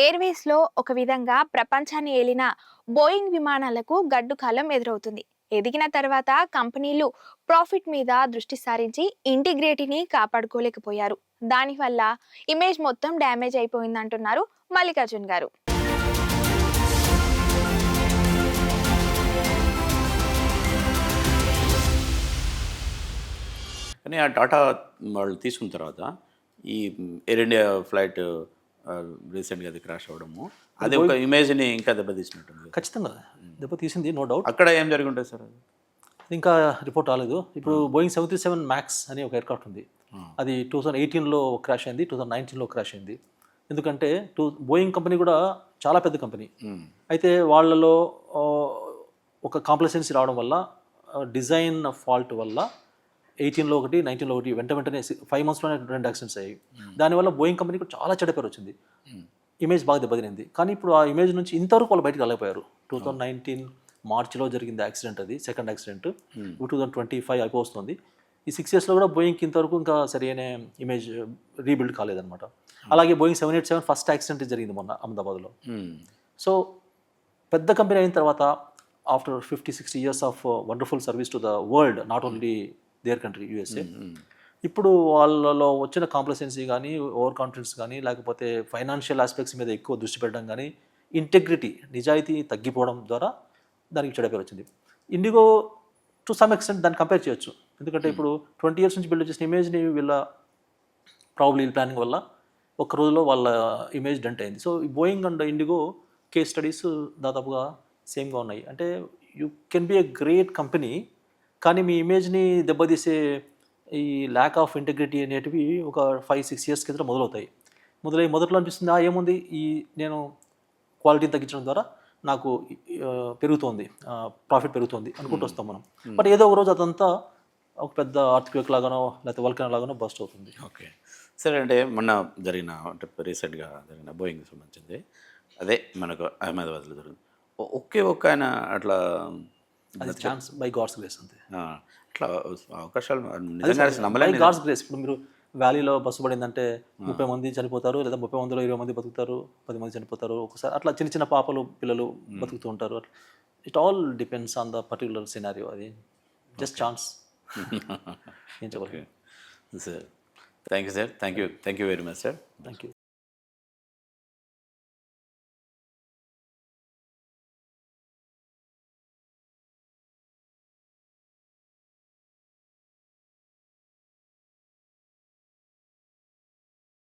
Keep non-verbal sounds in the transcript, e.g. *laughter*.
ఎయిర్వేస్లో ఒక విధంగా ప్రపంచాన్ని ఏలిన బోయింగ్ విమానాలకు గడ్డు కాలం ఎదురవుతుంది. ఎదిగిన తర్వాత కంపెనీలు ప్రాఫిట్ మీద దృష్టి సారించి ఇంటిగ్రేటీని కాపాడుకోలేకపోయారు. దానివల్ల ఇమేజ్ మొత్తం డ్యామేజ్ అయిపోయిందంటున్నారు మల్లికార్జున్ గారు. కానీ ఆ టాటా వాళ్ళు తీసుకున్న తర్వాత ఈ ఎయిర్ ఇండియా ఫ్లైట్ రీసెంట్గా అది క్రాష్ అవ్వడము అది ఒక ఇమేజ్ని ఇంకా దెబ్బతీసినట్టుంది. ఖచ్చితంగా. దెబ్బ తీసింది నో డౌట్ అక్కడ ఏం జరిగి ఉంటుంది సార్ అది? ఇంకా రిపోర్ట్ రాలేదు. ఇప్పుడు బోయింగ్ త్రీ సెవెన్ మ్యాక్స్ అని ఒక ఎయిర్క్రాఫ్ట్ ఉంది. అది టూ థౌసండ్ ఎయిటీన్లో క్రాష్ అయింది టూ థౌసండ్ నైన్టీన్లో క్రాష్ అయింది. ఎందుకంటే టూ బోయింగ్ కంపెనీ కూడా చాలా పెద్ద కంపెనీ. అయితే వాళ్ళలో ఒక కాంప్లసెన్సీ రావడం వల్ల డిజైన్ ఫాల్ట్ వల్ల ఎయిటీన్లో ఒకటి నైన్టీన్లో ఒకటి వెంట వెంటనే ఫైవ్ మంత్స్లోనే రెండు యాక్సిడెంట్స్ అయ్యాయి. దానివల్ల బోయింగ్ కంపెనీకి చాలా చెడ్డ పేరు వచ్చింది. ఇమేజ్ బాగా దెబ్బతినింది. కానీ ఇప్పుడు ఆ ఇమేజ్ నుంచి ఇంతవరకు వాళ్ళు బయటకు వెళ్ళిపోయారు టూ థౌసండ్ నైన్టీన్ మార్చిలో జరిగింది యాక్సిడెంట్ అది second accident two thousand twenty five అయిపోతుంది ఈ సిక్స్ ఇయర్స్లో కూడా బోయింగ్కి ఇంతవరకు ఇంకా సరైన ఇమేజ్ రీబిల్డ్ కాలేదన్నమాట. అలాగే Boeing seven eight seven first accident జరిగింది మొన్న అహ్మదాబాద్లో. మ్మ్. సో పెద్ద కంపెనీ అయిన తర్వాత after fifty sixty years of wonderful service to the world not only their country USA. ఇప్పుడు వాళ్ళలో వచ్చిన కాంప్లసెన్సీ కానీ ఓవర్ కాన్ఫిడెన్స్ కానీ లేకపోతే ఫైనాన్షియల్ ఆస్పెక్ట్స్ మీద ఎక్కువ దృష్టి పెట్టడం కానీ ఇంటెగ్రిటీ నిజాయితీ తగ్గిపోవడం ద్వారా దానికి చెడ పేరు వచ్చింది. ఇండిగో టు సమ్ ఎక్స్టెంట్ దాన్ని కంపేర్ చేయొచ్చు. ఎందుకంటే ఇప్పుడు ట్వంటీ ఇయర్స్ నుంచి బిల్డ్ చేసిన ఇమేజ్ని వీళ్ళ ప్రాబ్లీ ప్లానింగ్ వల్ల ఒక రోజులో వాళ్ళ ఇమేజ్ డెంట్ అయింది. So Boeing and IndiGo case studies దాదాపుగా సేమ్గా ఉన్నాయి. అంటే you can be a great company కానీ మీ ఇమేజ్ని దెబ్బతీసే ఈ ల్యాక్ ఆఫ్ ఇంటెగ్రిటీ అనేటివి ఒక ఫైవ్ సిక్స్ ఇయర్స్ కింద మొదలవుతాయి. మొదలై మొదట్లో అనిపిస్తుంది ఆ ఏముంది? ఈ నేను క్వాలిటీని తగ్గించడం ద్వారా నాకు పెరుగుతోంది ప్రాఫిట్ పెరుగుతోంది అనుకుంటూ వస్తాం మనం. బట్ ఏదో ఒక రోజు అదంతా ఒక పెద్ద ఆర్థిక లాగానో లేకపోతే వల్కన్ లాగానో బస్ట్ అవుతుంది. ఓకే. సరే అంటే మొన్న జరిగిన అంటే రీసెంట్గా జరిగిన బోయింగ్ సంబంధించింది. అదే మనకు అహ్మదాబాద్లో జరిగింది ఒకే ఒక్క ఆయన అట్లా అది ఛాన్స్ బై గాడ్స్ గ్రేస్ అంతే. అట్లా అవకాశాలు బై గాడ్స్ గ్రేస్ ఇప్పుడు మీరు వ్యాలీలో బస్సు పడిందంటే ముప్పై మంది చనిపోతారు లేదా ముప్పై మందిలో ఇరవై మంది బతుకుతారు పది మంది చనిపోతారు ఒకసారి అట్లా చిన్న చిన్న పాపలు పిల్లలు బతుకుతూ ఉంటారు. It all depends on the particular scenario అది. జస్ట్ ఛాన్స్ *laughs* ఏం చెప్పాలి. Sir thank you sir thank you thank you very much sir thank you